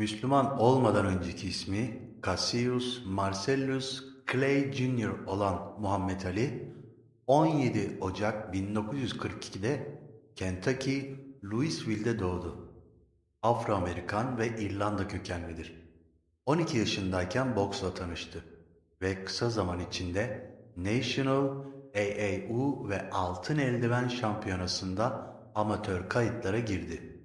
Müslüman olmadan önceki ismi Cassius Marcellus Clay Jr. olan Muhammed Ali, 17 Ocak 1942'de Kentucky, Louisville'de doğdu. Afro-Amerikan ve İrlanda kökenlidir. 12 yaşındayken boksla tanıştı ve kısa zaman içinde National AAU ve Altın Eldiven Şampiyonası'nda amatör kayıtlara girdi.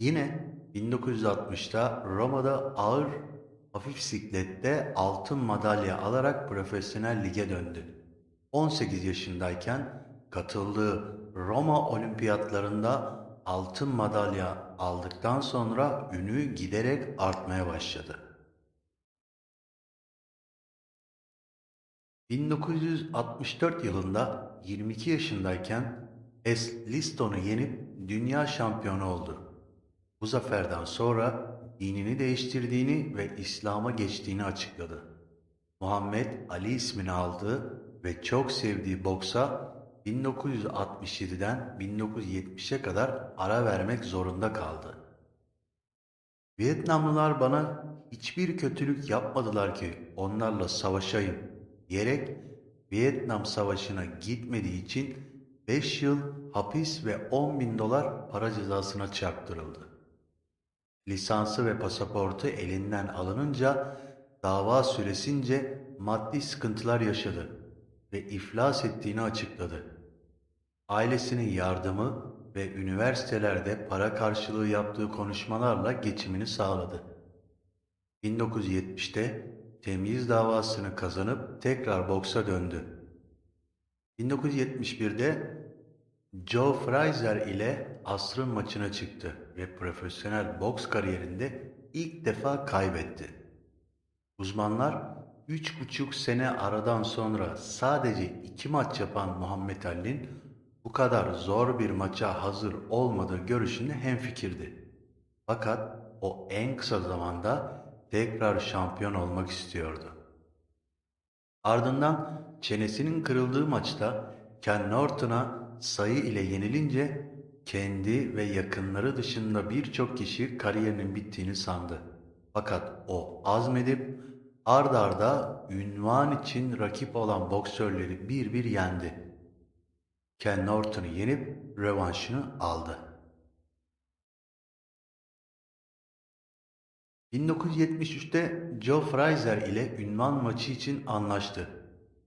Yine 1960'ta Roma'da ağır hafif siklette altın madalya alarak profesyonel lige döndü. 18 yaşındayken katıldığı Roma olimpiyatlarında altın madalya aldıktan sonra ünü giderek artmaya başladı. 1964 yılında 22 yaşındayken Es Liston'u yenip dünya şampiyonu oldu. Bu zaferden sonra dinini değiştirdiğini ve İslam'a geçtiğini açıkladı. Muhammed Ali ismini aldı ve çok sevdiği boksa 1967'den 1970'e kadar ara vermek zorunda kaldı. Vietnamlılar bana hiçbir kötülük yapmadılar ki onlarla savaşayım diyerek Vietnam Savaşı'na gitmediği için 5 yıl hapis ve 10 bin dolar para cezasına çarptırıldı. Lisansı ve pasaportu elinden alınınca dava süresince maddi sıkıntılar yaşadı ve iflas ettiğini açıkladı. Ailesinin yardımı ve üniversitelerde para karşılığı yaptığı konuşmalarla geçimini sağladı. 1970'te temyiz davasını kazanıp tekrar boksa döndü. 1971'de Joe Frazier ile asrın maçına çıktı ve profesyonel boks kariyerinde ilk defa kaybetti. Uzmanlar üç buçuk sene aradan sonra sadece iki maç yapan Muhammed Ali'nin bu kadar zor bir maça hazır olmadığı görüşünde hemfikirdi. Fakat o en kısa zamanda tekrar şampiyon olmak istiyordu. Ardından çenesinin kırıldığı maçta Ken Norton'a sayı ile yenilince kendi ve yakınları dışında birçok kişi kariyerinin bittiğini sandı. Fakat o azmedip ard arda ünvan için rakip olan boksörleri bir bir yendi. Ken Norton'u yenip revanşını aldı. 1973'te Joe Frazier ile ünvan maçı için anlaştı.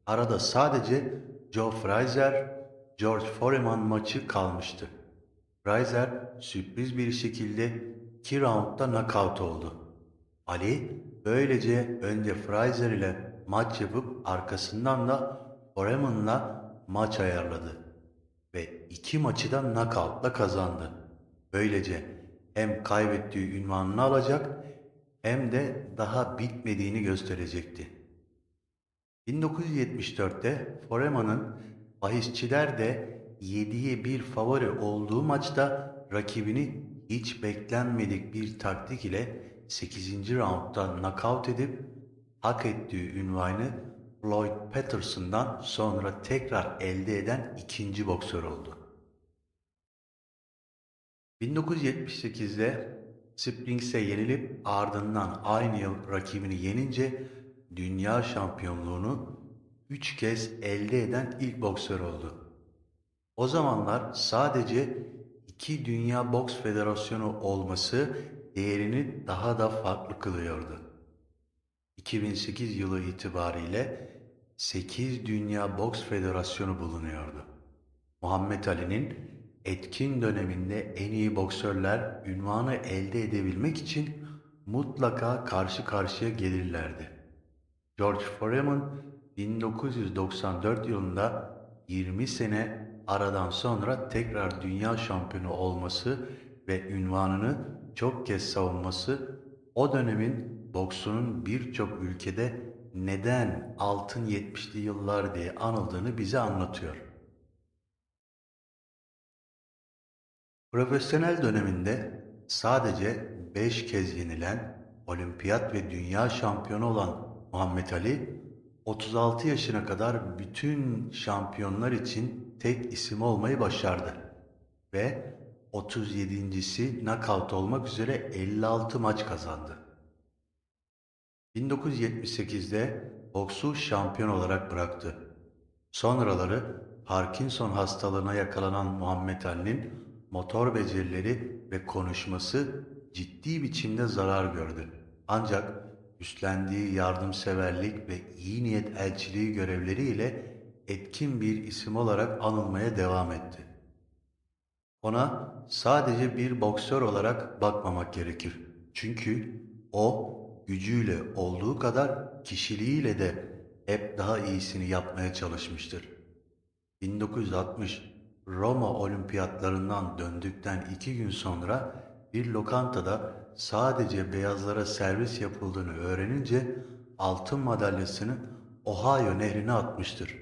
Arada sadece Joe Frazier, George Foreman maçı kalmıştı. Frazier sürpriz bir şekilde 2 roundda knockout oldu. Ali böylece önce Frazier ile maç yapıp arkasından da Foreman'la maç ayarladı ve iki maçı da knockoutla kazandı. Böylece hem kaybettiği ünvanını alacak hem de daha bitmediğini gösterecekti. 1974'te Foreman'ın bahisçiler de 7'ye 1 favori olduğu maçta rakibini hiç beklenmedik bir taktik ile 8. roundda knockout edip hak ettiği ünvanı Floyd Patterson'dan sonra tekrar elde eden ikinci boksör oldu. 1978'de Springs'e yenilip ardından aynı yıl rakibini yenince dünya şampiyonluğunu 3 kez elde eden ilk boksör oldu. O zamanlar sadece iki Dünya Boks Federasyonu olması değerini daha da farklı kılıyordu. 2008 yılı itibariyle 8 Dünya Boks Federasyonu bulunuyordu. Muhammed Ali'nin etkin döneminde en iyi boksörler ünvanı elde edebilmek için mutlaka karşı karşıya gelirlerdi. George Foreman 1994 yılında 20 sene aradan sonra tekrar dünya şampiyonu olması ve ünvanını çok kez savunması o dönemin boksunun birçok ülkede neden altın 70'li yıllar diye anıldığını bize anlatıyor. Profesyonel döneminde sadece 5 kez yenilen olimpiyat ve dünya şampiyonu olan Muhammed Ali 36 yaşına kadar bütün şampiyonlar için tek isim olmayı başardı ve 37.si knockout olmak üzere 56 maç kazandı. 1978'de boksu şampiyon olarak bıraktı. Sonraları Parkinson hastalığına yakalanan Muhammed Ali'nin motor becerileri ve konuşması ciddi biçimde zarar gördü. Ancak üstlendiği yardımseverlik ve iyi niyet elçiliği görevleriyle etkin bir isim olarak anılmaya devam etti. Ona sadece bir boksör olarak bakmamak gerekir. Çünkü o gücüyle olduğu kadar kişiliğiyle de hep daha iyisini yapmaya çalışmıştır. 1960 Roma olimpiyatlarından döndükten iki gün sonra bir lokantada sadece beyazlara servis yapıldığını öğrenince altın madalyasını Ohio nehrine atmıştır.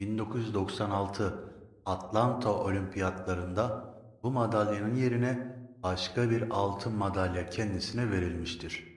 1996 Atlanta Olimpiyatlarında bu madalyanın yerine başka bir altın madalya kendisine verilmiştir.